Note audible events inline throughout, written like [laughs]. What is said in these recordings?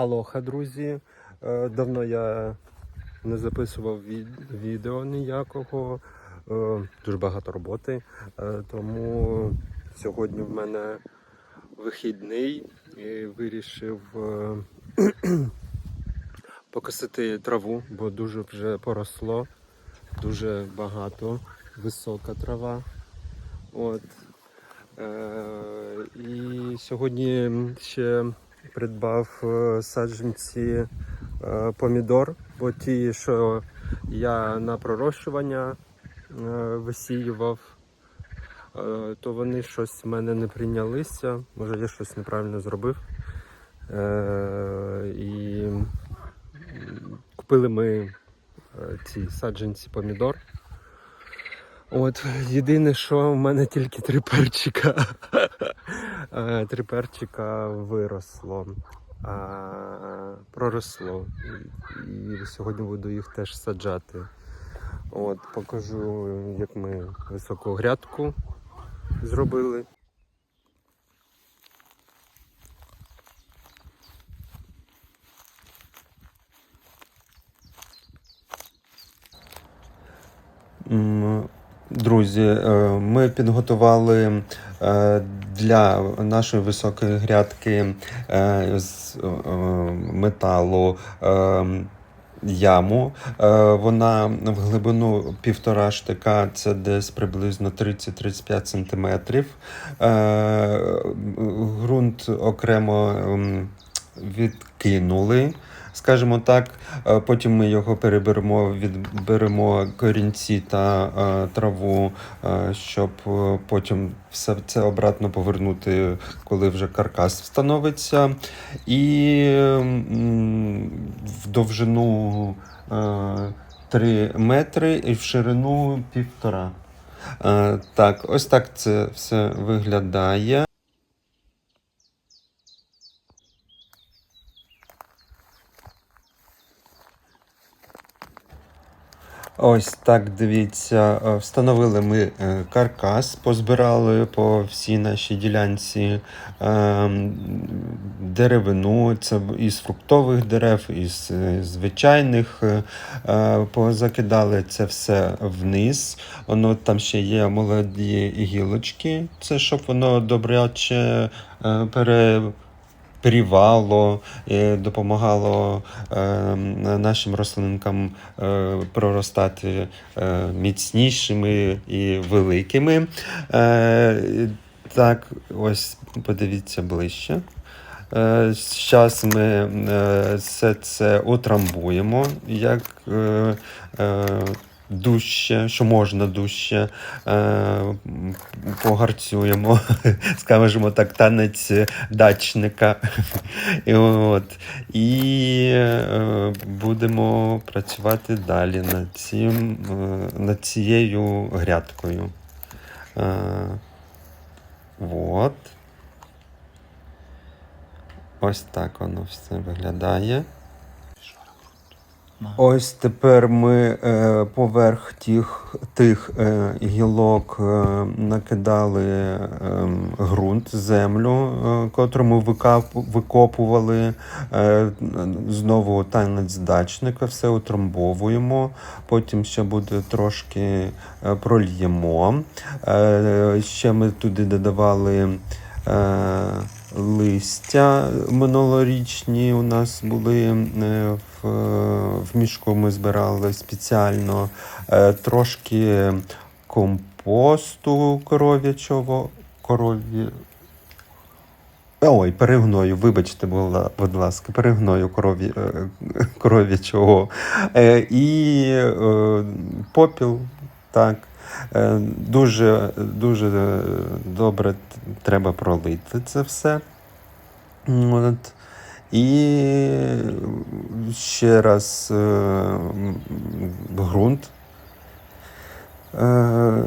Алоха, друзі. Е, Давно я не записував від- відео ніякого. Е, Дуже багато роботи. Е, Тому сьогодні в мене вихідний і вирішив [clears throat] покосити траву, бо дуже вже поросло, дуже багато, висока трава. От. І сьогодні ще придбав е, саджанці е, помідор, бо ті, що я на пророщування е, висіював, то вони щось в мене не прийнялися. Може я щось неправильно зробив. І купили ми ці саджанці помідор. От, єдине, що в мене тільки три перчика. [laughs] Е, Три перчика виросло, а, проросло. І, сьогодні буду їх теж саджати. От, покажу, як ми високу грядку зробили. Друзі, е, ми підготували е, для нашої високої грядки е, з е, металу е, яму. Вона в глибину півтора штика, це десь приблизно 30-35 сантиметрів. Ґрунт окремо ем, відкинули. Скажімо так, Е, потім ми його переберемо, відберемо корінці та е, траву, е, щоб потім все це обратно повернути, коли вже каркас встановиться. І в довжину е, 3 метри і в ширину півтора. Так, ось так це все виглядає. Ось так дивіться, е, встановили ми е, каркас, позбирали по всій нашій ділянці е, деревину, це із фруктових дерев, із звичайних. Позакидали це все вниз. Воно там ще є молоді гілочки, це щоб воно добряче пере. Прівало, допомагало е, нашим рослинкам е, проростати е, міцнішими і великими. Е, так, ось подивіться ближче. Зараз ми е, все це утрамбуємо як е, е, дужче, що можна дужче, е, погарцюємо, [laughs] скажімо так, танець дачника. І, от. і е, будемо працювати далі над, цим, е, над цією грядкою. Е, от. Ось так воно все виглядає. Ось тепер ми е, поверх тих, тих е, гілок е, накидали е, ґрунт, землю, е, котру ми викап, викопували. Е, знову танець дачника, все утрамбовуємо. Потім ще буде трошки е, прольємо. Е, ще ми туди додавали. Е, листя минулорічні у нас були е, в, в мішку. Ми збирали спеціально е, трошки компосту коров'ячого. Корові... Ой, перегною, вибачте, була, будь ласка, перегною корові, е, коров'ячого. Е, І е, попіл, так. Е, Дуже, дуже е, добре треба пролити це все. От. І ще раз е, ґрунт. Е,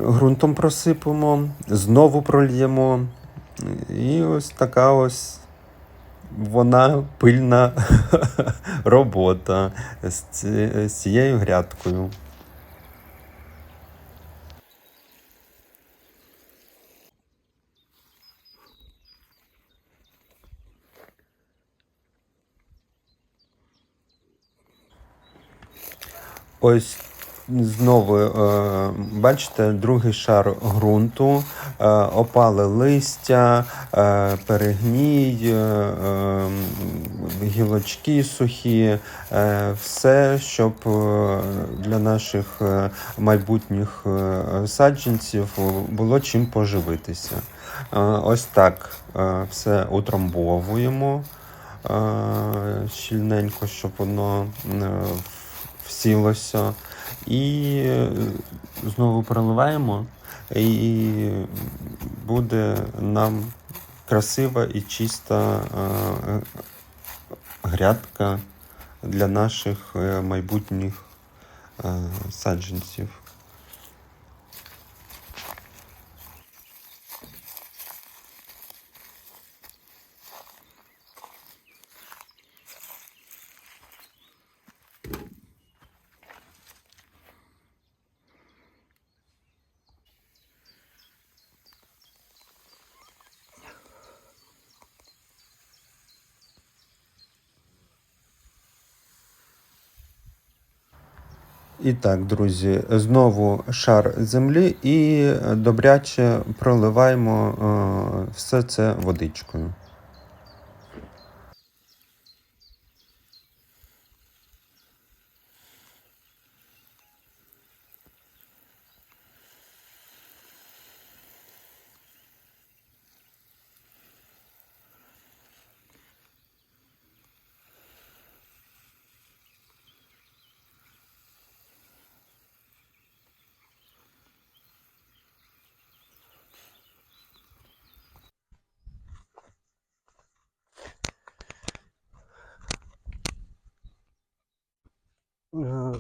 Ґрунтом просипемо, знову прольємо. І ось така ось вона пильна [laughs] робота з цією грядкою. Ось знову е, бачите, другий шар ґрунту, е, опале листя, е, перегній, гілочки сухі, все, щоб для наших майбутніх саджанців було чим поживитися. Ось так все утрамбовуємо щільненько, щоб воно всілося. І е, знову проливаємо, і буде нам красива і чиста е, грядка для наших е, майбутніх саджанців. І так, друзі, знову шар землі і добряче проливаємо е, все це водичкою.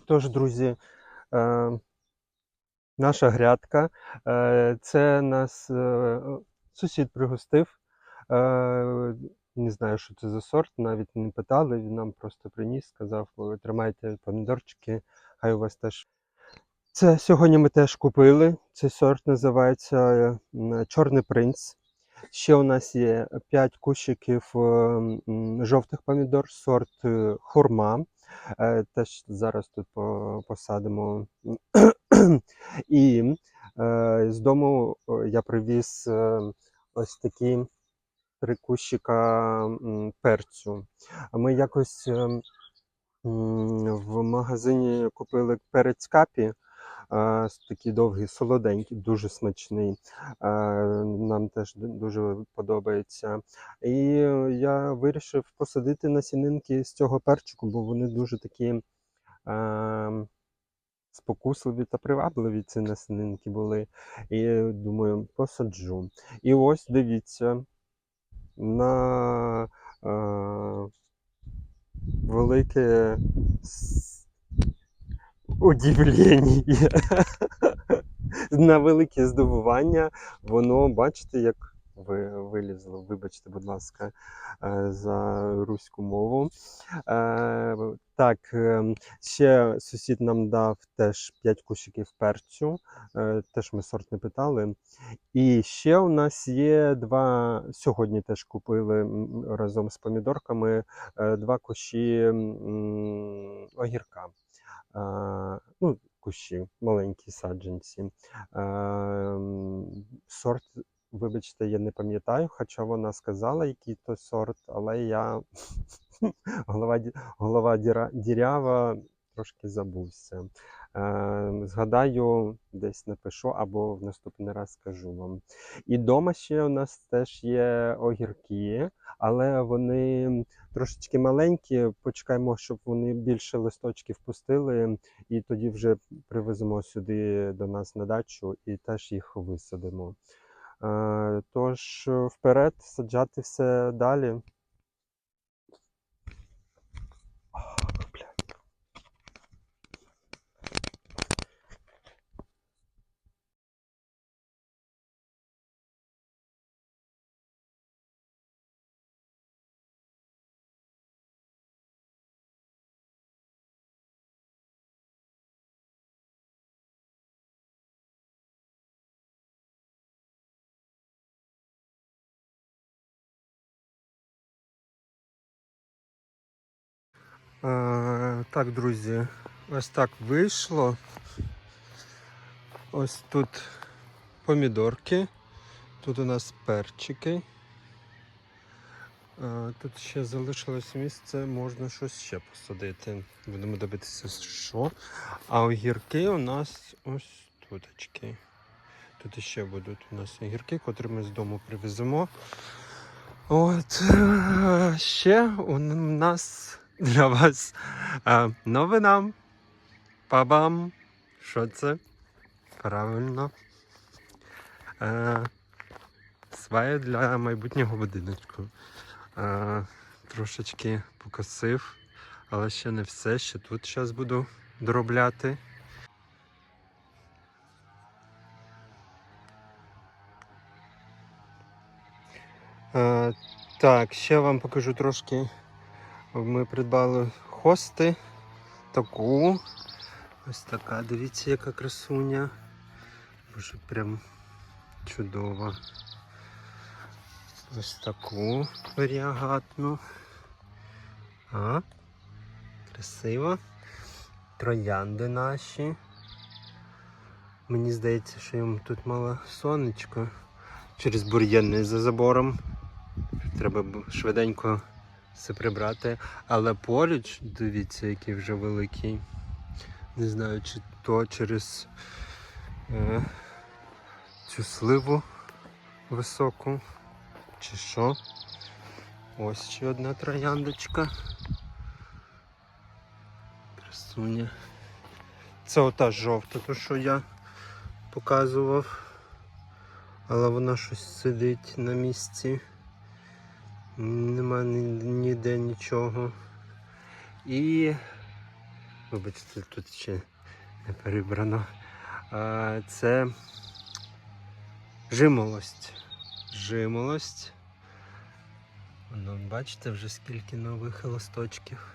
Тож, друзі, е, наша грядка. Е, Це нас е, сусід пригостив. Е, Не знаю, що це за сорт, навіть не питали. Він нам просто приніс, сказав: тримайте помідорчики, хай у вас теж. Це сьогодні ми теж купили. Цей сорт називається е, Чорний принц. Ще у нас є 5 кущиків е, жовтих помідор, сорт е, хурма. Е, Теж зараз тут по- посадимо. І е, з дому я привіз е, ось такі три кущика перцю. Ми якось е, в магазині купили перець капі. Такий довгий, солоденький, дуже смачний. Нам теж дуже подобається. І я вирішив посадити насінинки з цього перчику, бо вони дуже такі е, спокусливі та привабливі ці насінинки були. І думаю, посаджу. І ось дивіться на е, велике удивлення. на велике здивування. Воно, бачите, як ви вилізло, вибачте, будь ласка, е, за руську мову. Е, Так, е, ще сусід нам дав теж 5 кущиків перцю. Теж ми сорт не питали. І ще у нас є два. Сьогодні теж купили разом з помідорками два кущі огірка. Е, Ну, кущі, маленькі саджанці. Е, Сорт, вибачте, я не пам'ятаю, хоча вона сказала, який то сорт, але я [laughs] голова, голова дірява, трошки забувся. Е, Згадаю, десь напишу або в наступний раз скажу вам. І вдома ще у нас теж є огірки, але вони трошечки маленькі. Почекаємо, щоб вони більше листочків пустили, і тоді вже привеземо сюди до нас на дачу і теж їх висадимо. Е, Тож вперед саджати все далі. Так, друзі, Ось так вийшло. Ось тут помідорки, тут у нас перчики. Тут ще залишилось місце, можна щось ще посадити. Будемо дивитися, що. А огірки у нас ось туточки. Тут ще будуть у нас огірки, котрі ми з дому привеземо. От е, ще у нас [laughs] для вас е, новина. Па-бам! Що це? Правильно. Е, свая для майбутнього будиночку. Е, трошечки покосив, але ще не все. Ще тут зараз буду доробляти. Е, так, ще вам покажу трошки. Ми придбали хости. Таку. Ось така, дивіться, яка красуня. Боже, прям чудова. Ось таку варіагатну. А, красиво. Троянди наші. Мені здається, що їм тут мало сонечко. Через бур'яни за забором. Треба швиденько все прибрати. Але поруч, дивіться, який вже великий. Не знаю, чи то через е, цю сливу високу, чи що. Ось ще одна трояндочка. Красуня. Це ота жовта, то що я показував. Але вона щось сидить на місці. Нема ніде нічого. І Вибачте, тут ще не перебрано. А, це жимолость. Жимолость. Воно, бачите, вже скільки нових листочків.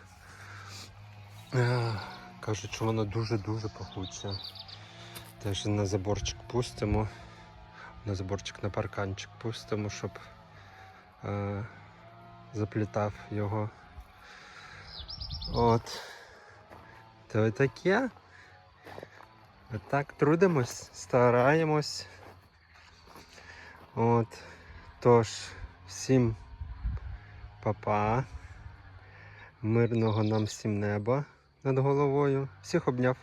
Кажуть, що воно дуже-дуже пахуче. Теж на заборчик пустимо. На заборчик на парканчик пустимо, щоб заплітав його. От. То таке. Отак трудимось, стараємось. От. Тож, всім па-па. Мирного нам всім неба над головою. Всіх обняв.